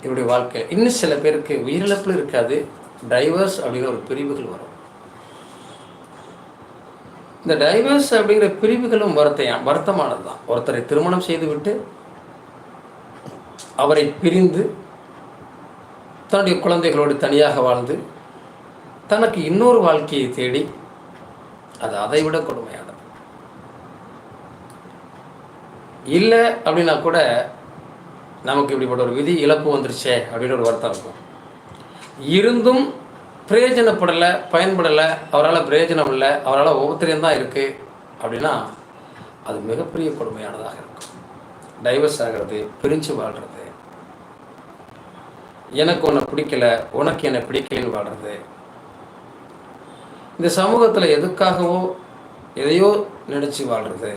இவருடைய வாழ்க்கை இன்னும் சில பேருக்கு உயிரிழப்பில் இருக்காது. டைவர்ஸ் அப்படிங்கிற ஒரு பிரிவுகள் வரும். இந்த டைவர்ஸ் அப்படிங்கிற பிரிவுகளும் வருத்தையாம் வருத்தமானது தான் ஒருத்தரை திருமணம் செய்துவிட்டு அவரை பிரிந்து தன்னுடைய குழந்தைகளோடு தனியாக வாழ்ந்து தனக்கு இன்னொரு வாழ்க்கையை தேடி அது அதை விட கொடுமையானது. இல்லை அப்படின்னா கூட நமக்கு இப்படிப்பட்ட ஒரு விதி இழப்பு வந்துருச்சே அப்படின்னு ஒரு வருத்தம் இருக்கும். இருந்தும் பிரயோஜனப்படலை பயன்படலை அவரால் பிரயோஜனம் இல்லை அவரால் ஒவ்வொருத்தரையும் தான் இருக்குது அப்படின்னா அது மிகப்பெரிய கொடுமையானதாக இருக்கும். டைவர்ஸ் ஆகிறது பிரிஞ்சு வாழ்கிறது எனக்கு உன்னை பிடிக்கல உனக்கு என்னை பிடிக்கலன்னு வாழ்கிறது இந்த சமூகத்தில் எதுக்காகவோ எதையோ நினச்சி வாழ்கிறது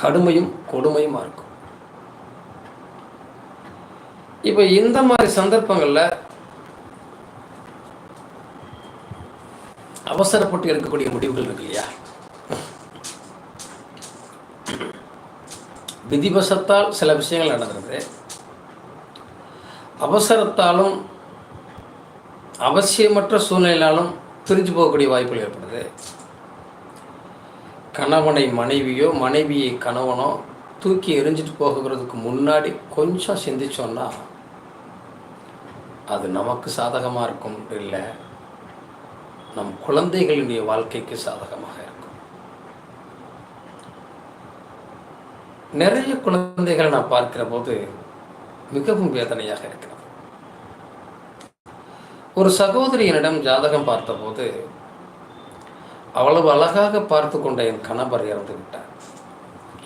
கடுமையும் கொடுமையுமா இருக்கும். இப்போ இந்த மாதிரி சந்தர்ப்பங்களில் அவசரப்பட்டு எடுக்கக்கூடிய முடிவுகள் இருக்கு இல்லையா? விதிவசத்தால் சில விஷயங்கள் நடந்தது அவசரத்தாலும் அவசியமற்ற சூழ்நிலையாலும் பிரிஞ்சு போகக்கூடிய வாய்ப்புகள் ஏற்படுது. கணவனை மனைவியோ மனைவியை கணவனோ தூக்கி எரிஞ்சிட்டு போகிறதுக்கு முன்னாடி கொஞ்சம் சிந்திச்சோன்னா அது நமக்கு சாதகமாக இருக்கும் இல்லை நம் குழந்தைகளுடைய வாழ்க்கைக்கு சாதகமாக இருக்கும். நிறைய குழந்தைகளை நான் பார்க்கிற போது மிகவும் வேதனையாக இருக்கிறது. ஒரு சகோதரியனிடம் ஜாதகம் பார்த்தபோது அவ்வளவு அழகாக பார்த்து கொண்ட என் கணவர் இறந்து விட்டார்.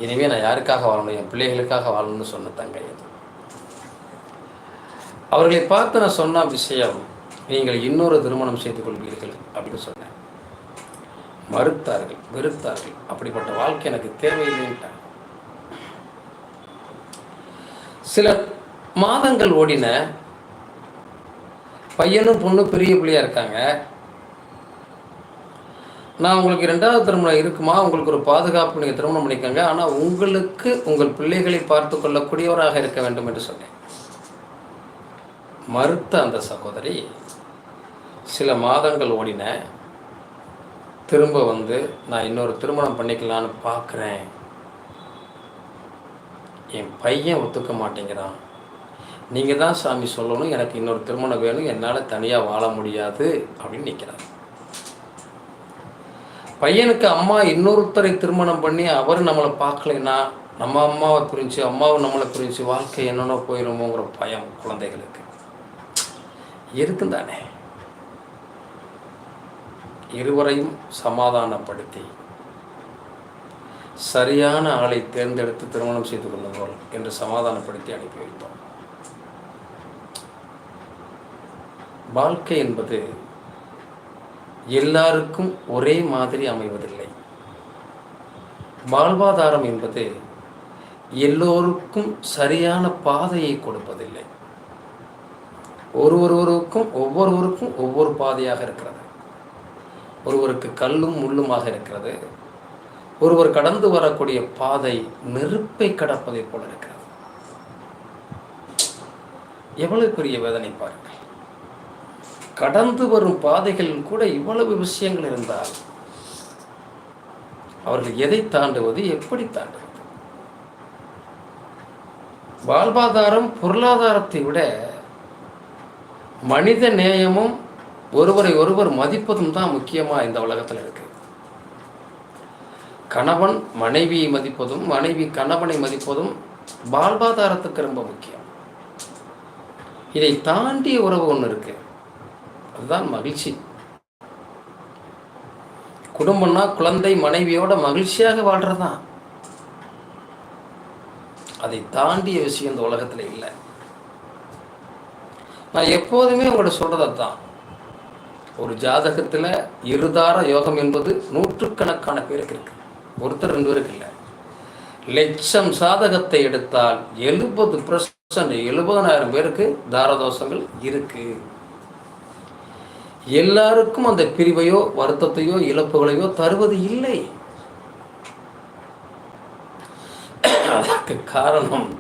இனிமே நான் யாருக்காக வாழணும்? என் பிள்ளைகளுக்காக வாழணும்னு சொன்ன தங்கை அது. அவர்களை பார்த்து நான் சொன்ன விஷயம் நீங்கள் இன்னொரு திருமணம் செய்து கொள்வீர்கள் அப்படின்னு சொன்னேன். மறுத்தார்கள் வெறுத்தார்கள். அப்படிப்பட்ட வாழ்க்கை எனக்கு தேவையில்லைன்ட்டாங்க சில மாதங்கள் ஓடின பையனும் பொண்ணும் பெரிய பிள்ளையாக இருக்காங்க. நான் உங்களுக்கு ரெண்டாவது திருமணம் இருக்குமா? உங்களுக்கு ஒரு பாதுகாப்பு நீங்கள் திருமணம் பண்ணிக்கோங்க. ஆனால் உங்களுக்கு உங்கள் பிள்ளைகளை பார்த்து கொள்ளக்கூடியவராக இருக்க வேண்டும் என்று சொன்னேன். மறுத்த அந்த சகோதரி சில மாதங்கள் ஓடின. திரும்ப வந்து நான் இன்னொரு திருமணம் பண்ணிக்கலான்னு பார்க்குறேன் என் பையன் ஒத்துக்க மாட்டேங்கிறான். நீங்கள் தான் சாமி சொல்லணும். எனக்கு இன்னொரு திருமணம் வேணும். என்னால் தனியாக வாழ முடியாது அப்படின்னு நிற்கிறார் பையனுக்கு அம்மா இன்னொருத்தரை திருமணம் பண்ணி அவர் நம்மளை பார்க்கலைன்னா நம்ம அம்மாவை பிரிஞ்சு அம்மாவை நம்மளை பிரிஞ்சு வாழ்க்கை என்னென்ன போயிடுமோங்கிற பயம் குழந்தைகளுக்கு. இருக்கும் தானே இருவரையும் சமாதானப்படுத்தி சரியான ஆளை தேர்ந்தெடுத்து திருமணம் செய்து கொள்ளுங்கள் என்று சமாதானப்படுத்தி அனுப்பி வைத்தோம். வாழ்க்கை என்பது எல்லாருக்கும் ஒரே மாதிரி அமைவதில்லை. வாழ்வாதாரம் என்பது எல்லோருக்கும் சரியான பாதையை கொடுப்பதில்லை. ஒருவொருவருக்கும் ஒவ்வொருவருக்கும் ஒவ்வொரு பாதையாக இருக்கிறது. ஒருவருக்கு கல்லும் முள்ளுமாக இருக்கிறது. ஒருவர் கடந்து வரக்கூடிய பாதை நெருப்பை கடப்பதை போல இருக்கிறது. எவ்வளவு பெரிய வேதனை பாருங்கள். கடந்து வரும் பாதைகளில் கூட இவ்வளவு விஷயங்கள் இருந்தால் அவர்கள் எதை தாண்டுவது எப்படி தாண்டுவது? வாழ்வாதாரம் பொருளாதாரத்தை விட மனித நேயமும் ஒருவரை ஒருவர் மதிப்பதும் தான் முக்கியமாக இந்த உலகத்தில் இருக்கு. கணவன் மனைவியை மதிப்பதும் மனைவி கணவனை மதிப்பதும் வாழ்வாதாரத்துக்கு ரொம்ப முக்கியம். இதை தாண்டிய உறவு ஒன்று இருக்குது அதுதான் மகிழ்ச்சி. குடும்பம்னா குழந்தை மனைவியோட மகிழ்ச்சியாக வாழ்றதுதான். அதை தாண்டிய விஷயம் இந்த உலகத்தில் இல்லை. நான் எப்போதுமே உங்கள்ட்ட சொல்றது ஒரு ஜாதகத்தில் இருதார யோகம் என்பது நூற்றுக்கணக்கான பேருக்கு இருக்கு. ஒருத்தர் ரெண்டு பேருக்கு இல்லை. லட்சம் சாதகத்தை எடுத்தால் எழுபது பர்சன்ட் எழுபதனாயிரம் பேருக்கு தாரதோஷங்கள் இருக்கு. எல்லாருக்கும் அந்த பிரிவையோ வருத்தத்தையோ இழப்புகளையோ தருவது இல்லை. அதற்கு காரணம்